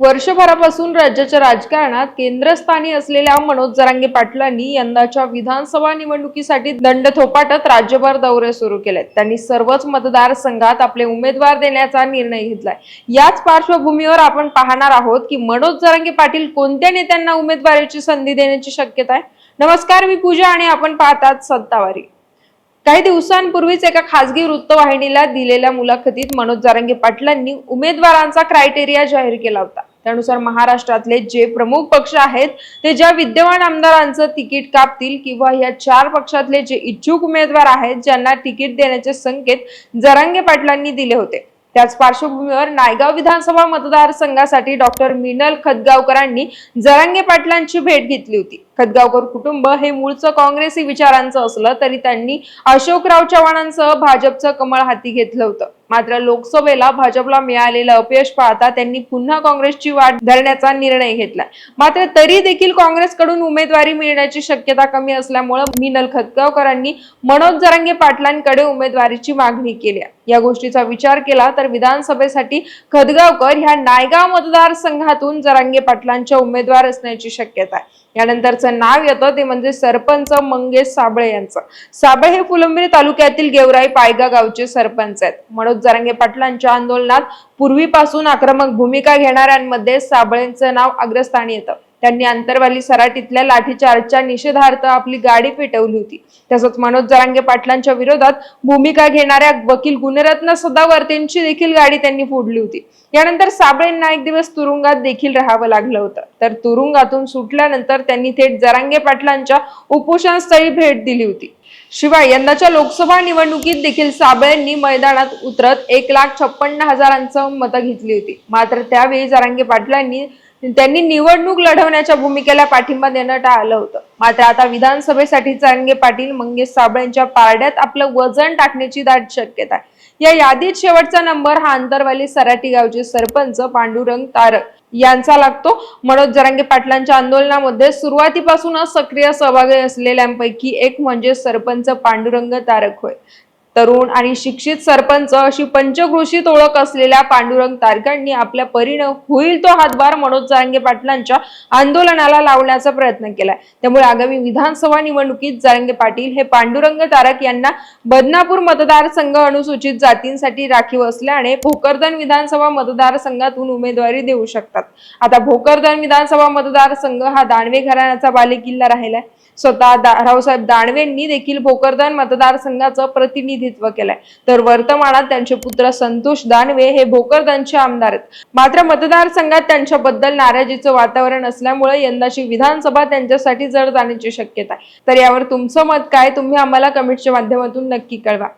वर्षभरापासून राज्याच्या राजकारणात केंद्रस्थानी असलेल्या मनोज जरांगे पाटलांनी यंदाच्या विधानसभा निवडणुकीसाठी दंड थोपाटत राज्यभर दौरे सुरू केलेत. त्यांनी सर्वच मतदारसंघात आपले उमेदवार देण्याचा निर्णय घेतलाय. याच पार्श्वभूमीवर आपण पाहणार आहोत की मनोज जरांगे पाटील कोणत्या नेत्यांना उमेदवारीची संधी देण्याची शक्यता आहे नमस्कार मी पूजा आणि आपण पाहतात सत्तावारी. काही दिवसांपूर्वीच एका खासगी वृत्तवाहिनीला दिलेल्या मुलाखतीत मनोज जारंगे पाटलांनी उमेदवारांचा क्रायटेरिया जाहीर केला होता. त्यानुसार महाराष्ट्रातले जे प्रमुख पक्ष आहेत ते ज्या विद्यमान आमदारांचं तिकीट कापतील किंवा या चार पक्षातले जे इच्छुक उमेदवार आहेत ज्यांना तिकीट देण्याचे संकेत जरांगे पाटलांनी दिले होते. त्याच पार्श्वभूमीवर नायगाव विधानसभा मतदारसंघासाठी डॉक्टर मिनल खतगावकरांनी जरांगे पाटलांची भेट घेतली होती. खतगावकर कुटुंब हे मूळचं काँग्रेसी विचारांचं असलं तरी त्यांनी अशोकराव चव्हाणांसह भाजपचं कमळ हाती घेतलं होतं. मात्र लोकसभेला भाजपला मिळालेलं अपयश पाहता त्यांनी पुन्हा काँग्रेसची वाट धरण्याचा निर्णय घेतला मात्र तरी देखील काँग्रेसकडून उमेदवारी मिळण्याची शक्यता कमी असल्यामुळे मिनल खतगावकरांनी मनोज जरांगे पाटलांकडे उमेदवारीची मागणी केली या गोष्टीचा विचार केला तर विधानसभेसाठी खतगावकर ह्या नायगाव मतदारसंघातून जरांगे पाटलांच्या उमेदवार असण्याची शक्यता आहे. यानंतरचं नाव येतं ते म्हणजे सरपंच मंगेश साबळे यांचं. साबळे हे फुलंब्री तालुक्यातील गेवराई पायगा गावचे सरपंच आहेत. मनोज जरंगे पाटलांच्या आंदोलनात पूर्वीपासून आक्रमक भूमिका घेणाऱ्यांमध्ये साबळेंचं नाव अग्रस्थानी येतं. त्यांनी आंतरवाली सराटीतल्या लाठीचार्जच्या निषेधार्थ आपली गाडी पेटवली होती. तसंच मनोज जरांगे पाटलांच्या विरोधात भूमिका घेणाऱ्या वकील गुणरत्न सदावर्तेंची देखील गाडी त्यांनी फोडली होती. यानंतर साबळेंना एक दिवस तुरुंगात देखील राहावं लागलं होतं. तर तुरुंगातून सुटल्यानंतर त्यांनी थेट जरांगे पाटलांच्या उपोषणस्थळी भेट दिली होती. शिवाय यंदाच्या लोकसभा निवडणुकीत देखील साबळेंनी मैदानात उतरत एक लाख छप्पन्न हजारांचं मतं घेतली होती. मात्र त्यावेळी जरांगे पाटलांनी त्यांनी निवडणूक लढवण्याच्या भूमिकेला पाठिंबा देणं टाळलं होतं. मात्र आता विधानसभेसाठी जरांगे पाटील मंगेश साबळेंच्या पारड्यात आपलं वजन टाकण्याची दाट शक्यता आहे. या यादीत शेवटचा नंबर हा अंतरवाली सराटी गावचे सरपंच पांडुरंग तारक यांचा लागतो. मनोज जरांगे पाटलांच्या आंदोलनामध्ये सुरुवातीपासूनच सक्रिय सहभागी असलेल्यांपैकी एक म्हणजे सरपंच पांडुरंग तारक होय. तरुण आणि शिक्षित सरपंच अशी पंचघोषित ओळख असलेल्या पांडुरंग तारकांनी आपल्या परीनं होईल तो हातभार मनोज जारंगे पाटलांच्या आंदोलनाला लावण्याचा प्रयत्न केलाय. त्यामुळे आगामी विधानसभा निवडणुकीत जारंगे पाटील हे पांडुरंग तारक यांना बदनापूर मतदारसंघ अनुसूचित जातींसाठी राखीव असल्याने भोकरदन विधानसभा मतदारसंघातून उमेदवारी देऊ शकतात. आता भोकरदन विधानसभा मतदारसंघ हा दानवे घराण्याचा बालेकिल्ला राहिलाय. स्वतः दा- रावसाहेब दानवेंनी देखील भोकरदन मतदारसंघाचं प्रतिनिधित्व केलंय. तर वर्तमानात त्यांचे पुत्र संतोष दानवे हे भोकरदनचे आमदार आहेत. मात्र मतदारसंघात त्यांच्याबद्दल नाराजीचं वातावरण असल्यामुळे यंदाची विधानसभा त्यांच्यासाठी जड जाण्याची शक्यता आहे. तर यावर तुमचं मत काय? तुम्ही आम्हाला कमेंटच्या माध्यमातून नक्की कळवा.